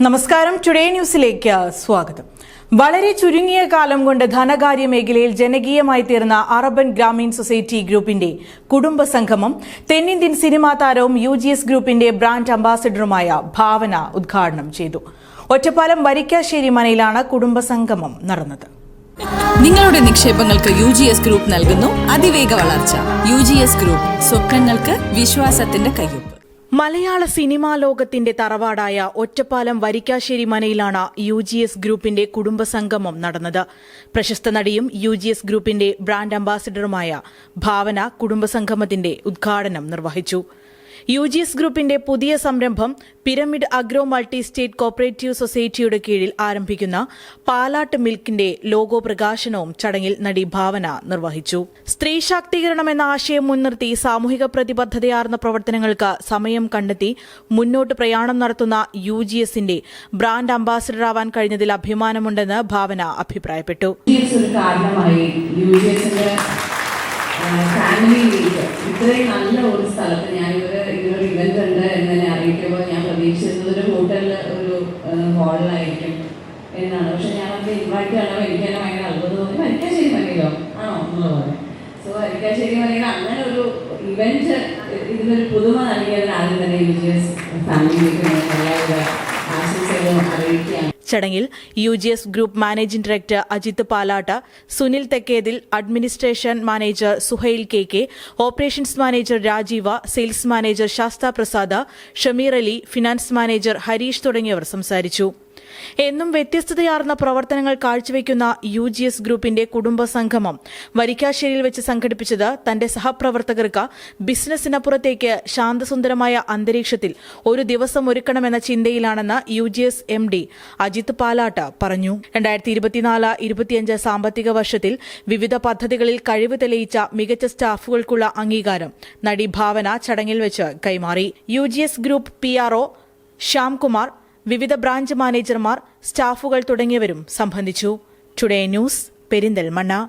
നമസ്കാരം. ടുഡേ ന്യൂസിലേക്ക് സ്വാഗതം. വളരെ ചുരുങ്ങിയ കാലം കൊണ്ട് ധനകാര്യ മേഖലയിൽ ജനകീയമായി തീർന്ന അറബൻ ഗ്രാമീൺ സൊസൈറ്റി ഗ്രൂപ്പിന്റെ കുടുംബ സംഗമം തെന്നിന്ത്യൻ സിനിമാ താരവും യു ജി എസ് ഗ്രൂപ്പിന്റെ ബ്രാൻഡ് അംബാസിഡറുമായ ഭാവന ഉദ്ഘാടനം ചെയ്തു. ഒറ്റപ്പാലം വരിക്കാശ്ശേരി മനയിലാണ് കുടുംബ സംഗമം നടന്നത്. നിങ്ങളുടെ നിക്ഷേപങ്ങൾക്ക് യു ജി എസ് ഗ്രൂപ്പ് നൽകുന്നു അതിവേഗ വളർച്ച. യു ജി എസ് ഗ്രൂപ്പ് സ്വപ്നങ്ങൾക്ക് വിശ്വാസത്തിന്റെ കയ്യൊപ്പ്. മലയാള സിനിമാ ലോകത്തിന്റെ തറവാടായ ഒറ്റപ്പാലം വരിക്കാശ്ശേരി മനയിലാണ് യു ജി എസ് ഗ്രൂപ്പിന്റെ കുടുംബസംഗമം നടന്നത്. പ്രശസ്ത നടിയും യു ജി എസ് ഗ്രൂപ്പിന്റെ ബ്രാൻഡ് അംബാസിഡറുമായ ഭാവന കുടുംബസംഗമത്തിന്റെ ഉദ്ഘാടനം നിർവഹിച്ചു. യു ജി എസ് ഗ്രൂപ്പിന്റെ പുതിയ സംരംഭം pyramid agro multi state cooperative സൊസൈറ്റിയുടെ കീഴിൽ ആരംഭിക്കുന്ന പാലാട്ട് മിൽക്കിന്റെ ലോഗോ പ്രകാശനവും ചടങ്ങിൽ നടി ഭാവന നിർവഹിച്ചു. സ്ത്രീ ശാക്തീകരണം എന്ന ആശയം മുൻനിർത്തി സാമൂഹിക പ്രതിബദ്ധതയാർന്ന പ്രവർത്തനങ്ങൾക്ക് സമയം കണ്ടെത്തി മുന്നോട്ട് പ്രയാണം നടത്തുന്ന യു ജി എസിന്റെ ബ്രാൻഡ് അംബാസിഡറാവാൻ കഴിഞ്ഞതിൽ അഭിമാനമുണ്ടെന്ന് ഭാവന അഭിപ്രായപ്പെട്ടു. ഫാമിലി ഇത്രയും നല്ല ഒരു സ്ഥലത്ത് ഞാൻ ഇങ്ങനൊരു ഇവന്റ് ഉണ്ട് എന്ന് എന്നെ അറിയിക്കുമ്പോൾ ഞാൻ പ്രതീക്ഷിച്ചത് ഒരു ഹോട്ടലിൽ ഒരു ഹാളിലായിരിക്കും എന്നാണ്. പക്ഷെ ഞാൻ അത് ഇൻവൈറ്റ് ആണോ എനിക്ക് തന്നെ ഭയങ്കര അത്ഭുതം തോന്നി. വരിക്കാശ്ശേരി മണിയിലോ ആണോ? എന്നുള്ള പോലെ. സോ വരിക്കാശ്ശേരി മണിയിൽ അങ്ങനെ ഒരു ഇവന്റ് ഇതിനൊരു പുതുമ നൽകിയതിന് ആദ്യം തന്നെ യു ജി എസ് ആശംസകളും അറിയിക്കുകയാണ്. ചടങ്ങിൽ U G S group managing director Ajith Palatt Sunil Thekkethil administration manager Suhail K K operations manager Rajeev sales manager Shastha Prasad Shameer Ali finance manager Harish തുടങ്ങിയവർ സംസാരിച്ചു. എന്നും വ്യത്യസ്തതയാർന്ന പ്രവർത്തനങ്ങൾ കാഴ്ചവെക്കുന്ന യു ജി എസ് ഗ്രൂപ്പിന്റെ കുടുംബ സംഗമം വരിക്കാശ്ശേരിയിൽ വെച്ച് സംഘടിപ്പിച്ചത് തന്റെ സഹപ്രവർത്തകർക്ക് ബിസിനസിനപ്പുറത്തേക്ക് ശാന്തസുന്ദരമായ അന്തരീക്ഷത്തിൽ ഒരു ദിവസം ഒരുക്കണമെന്ന ചിന്തയിലാണെന്ന് U G S M D Ajith Palatt പറഞ്ഞു. രണ്ടായിരത്തി ഇരുപത്തിനാല് ഇരുപത്തിയഞ്ച് സാമ്പത്തിക വർഷത്തിൽ വിവിധ പദ്ധതികളിൽ കഴിവ് തെളിയിച്ച മികച്ച സ്റ്റാഫുകൾക്കുള്ള അംഗീകാരം നടി ഭാവന ചടങ്ങിൽ വെച്ച് കൈമാറി. U group P R Shyamkumar വിവിധ ബ്രാഞ്ച് മാനേജർമാർ സ്റ്റാഫുകൾ തുടങ്ങിയവരും സംബന്ധിച്ചു. Today news Perinthalmanna.